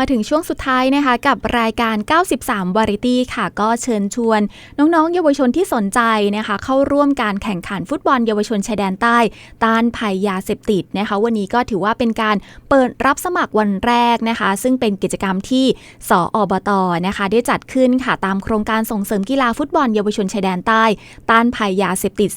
มาถึงช่วงสุดท้ายนะคะกับรายการ 93 วาริตี้ค่ะ ก็เชิญชวน น้องๆ เยาวชนที่สนใจนะคะเข้าร่วมการแข่งขันฟุตบอลเยาวชนชายแดนใต้ ต้านภัยยาเสพติดนะคะ วันนี้ก็ถือว่าเป็นการเปิดรับสมัครวันแรกนะคะ ซึ่งเป็นกิจกรรมที่สออบตนะคะ ได้จัดขึ้นค่ะตามโครงการส่งเสริมกีฬาฟุตบอลเยาวชนชายแดนใต้ ต้านภัยยาเสพติด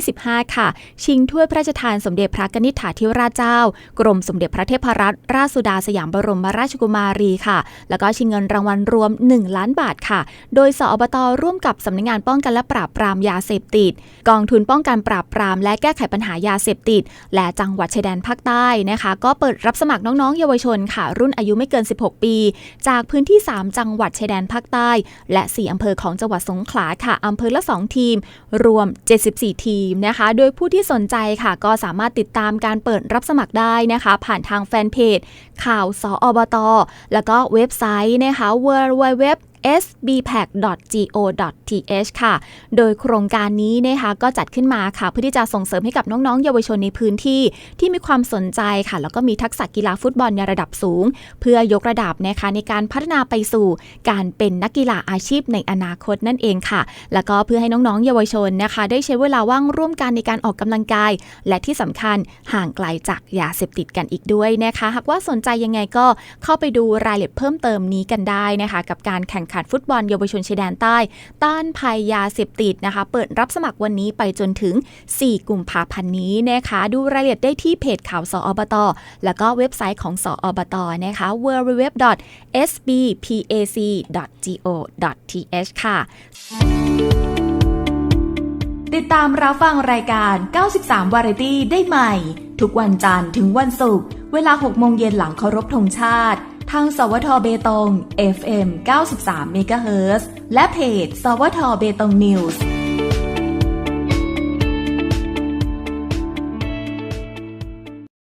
2025 ค่ะ ชิงถ้วยพระราชทานสมเด็จพระนิษฐาธิราชเจ้า กรมสมเด็จพระเทพรัตนราชสุดาสยามบรมราชกุมารค่ะ แล้วก็ชิงเงินรางวัลรวม 1 ล้านบาทค่ะ โดยสอบตร่วมกับสำนักงานป้องกันและปราบปรามยาเสพติด กองทุนป้องกันปราบปรามและแก้ไขปัญหายาเสพติด และจังหวัดชายแดนภาคใต้นะคะ ก็เปิดรับสมัครน้องๆ เยาวชนค่ะ รุ่นอายุไม่เกิน 16 ปี จากพื้นที่ 3 จังหวัดชายแดนภาคใต้ และ 4อำเภอของจังหวัดสงขลาค่ะอำเภอละ 2 ทีม รวม 74 ทีมนะคะ โดยผู้ที่สนใจค่ะ ก็สามารถติดตามการเปิดรับสมัครได้นะคะ ผ่านทางแฟนเพจข่าวสออบตแล้วก็เว็บไซต์นะคะ www sbpack.go.th ค่ะ โดยโครงการนี้นะคะก็จัดขึ้นมาค่ะ เพื่อที่จะส่งเสริมให้กับน้องๆ เยาวชนในพื้นที่ที่มีความสนใจค่ะ แล้วก็มีทักษะกีฬาฟุตบอลในระดับสูง เพื่อยกระดับนะคะในการพัฒนาไปสู่การเป็นนักกีฬาอาชีพในอนาคตนั่นเองค่ะ แล้วก็เพื่อให้น้องๆ เยาวชนนะคะ ได้ใช้เวลาว่างร่วมกันในการออกกำลังกาย และที่สำคัญห่างไกลจากยาเสพติดกันอีกด้วยนะคะ หากว่าสนใจยังไงก็เข้าไปดูรายละเอียดเพิ่มเติมนี้กันได้นะคะ กับการแข่งขันฟุตบอลเยาวชนชายแดนใต้ ต้านภัยยาเสพติดนะคะ เปิดรับสมัครวันนี้ไปจนถึง 4 กุมภาพันธ์นี้นะคะ ดูรายละเอียดได้ที่เพจข่าวสออบต แล้วก็เว็บไซต์ของสออบตนะคะ www.sbpac.go.th ค่ะ ติดตามรับฟังรายการ 93 วาไรตี้ได้ใหม่ ทุกวันจันทร์ถึงวันศุกร์เวลา 6 โมงเย็นหลังเคารพธงชาติ ทาง สวทเบตง FM 93เมกะเฮิรตซ์และเพจ สวทเบตงนิวส์